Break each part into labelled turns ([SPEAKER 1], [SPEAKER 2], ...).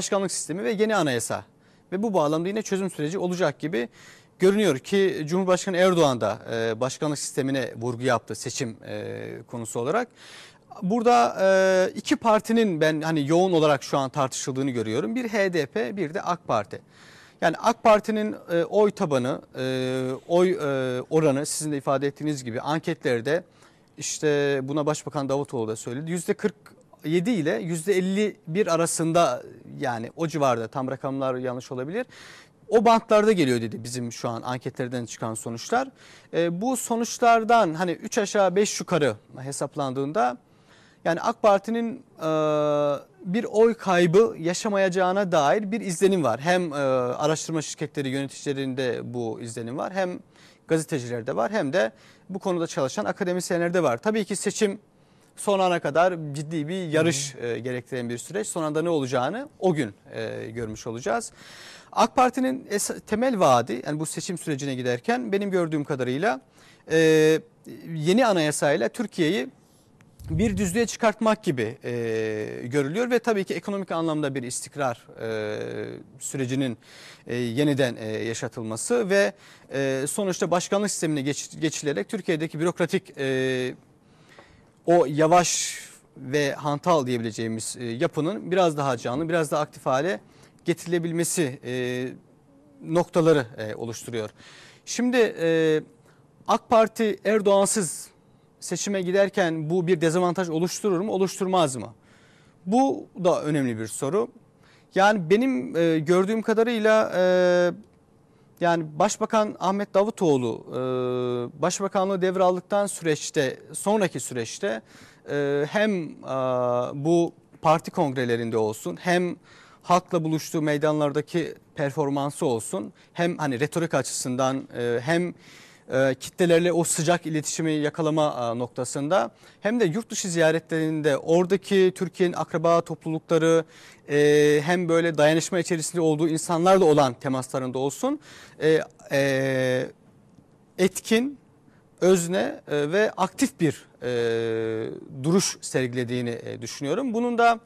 [SPEAKER 1] başkanlık sistemi ve yeni anayasa. Ve bu bağlamda yine çözüm süreci olacak gibi görünüyor ki Cumhurbaşkanı Erdoğan da e, başkanlık sistemine vurgu yaptı seçim e, konusu olarak. Burada e, iki partinin ben hani yoğun olarak şu an tartışıldığını görüyorum. Bir HDP bir de AK Parti. Yani AK Parti'nin oy tabanı, oy oranı sizin de ifade ettiğiniz gibi anketlerde işte buna Başbakan Davutoğlu da söyledi. Yüzde 47 ile yüzde 51 arasında yani o civarda tam rakamlar yanlış olabilir. O bantlarda geliyor dedi bizim şu an anketlerden çıkan sonuçlar. E, bu sonuçlardan hani 3 aşağı 5 yukarı hesaplandığında yani AK Parti'nin e, bir oy kaybı yaşamayacağına dair bir izlenim var. Hem e, araştırma şirketleri yöneticilerinde bu izlenim var hem gazetecilerde var hem de bu konuda çalışan akademisyenlerde var. Tabii ki seçim son ana kadar ciddi bir yarış e, gerektiren bir süreç. Son anda ne olacağını o gün e, görmüş olacağız. AK Parti'nin temel vaadi yani bu seçim sürecine giderken benim gördüğüm kadarıyla e, yeni anayasayla Türkiye'yi bir düzlüğe çıkartmak gibi e, görülüyor ve tabii ki ekonomik anlamda bir istikrar e, sürecinin e, yeniden e, yaşatılması ve e, sonuçta başkanlık sistemine geç, geçilerek Türkiye'deki bürokratik e, o yavaş ve hantal diyebileceğimiz e, yapının biraz daha canlı, biraz daha aktif hale getirilebilmesi e, noktaları e, oluşturuyor. Şimdi e, AK Parti Erdoğansız seçime giderken bu bir dezavantaj oluşturur mu, oluşturmaz mı? Bu da önemli bir soru. Yani benim e, gördüğüm kadarıyla e, yani Başbakan Ahmet Davutoğlu e, başbakanlığı devraldıktan süreçte sonraki süreçte e, hem e, bu parti kongrelerinde olsun hem halkla buluştuğu meydanlardaki performansı olsun hem hani retorik açısından e, hem e, kitlelerle o sıcak iletişimi yakalama e, noktasında hem de yurt dışı ziyaretlerinde oradaki Türkiye'nin akraba toplulukları e, hem böyle dayanışma içerisinde olduğu insanlarla olan temaslarında olsun etkin, özne ve aktif bir duruş sergilediğini düşünüyorum. Bunun da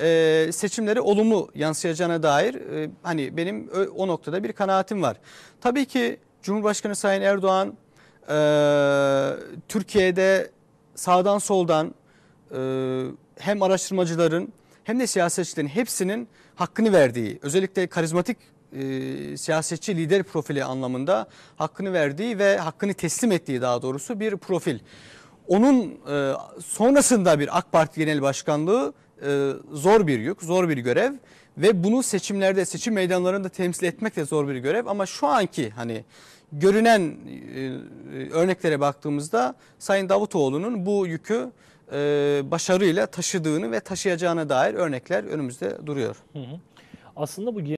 [SPEAKER 1] e, seçimlere olumlu yansıyacağına dair hani benim o noktada bir kanaatim var. Tabii ki Cumhurbaşkanı Sayın Erdoğan e, Türkiye'de sağdan soldan e, hem araştırmacıların hem de siyasetçilerin hepsinin hakkını verdiği özellikle karizmatik e, siyasetçi lider profili anlamında hakkını verdiği ve hakkını teslim ettiği daha doğrusu bir profil. Onun e, sonrasında bir AK Parti Genel Başkanlığı e, zor bir yük, zor bir görev ve bunu seçimlerde, seçim meydanlarında temsil etmek de zor bir görev ama şu anki hani görünen e, örneklere baktığımızda Sayın Davutoğlu'nun bu yükü e, başarıyla taşıdığını ve taşıyacağına dair örnekler önümüzde duruyor.
[SPEAKER 2] Aslında bu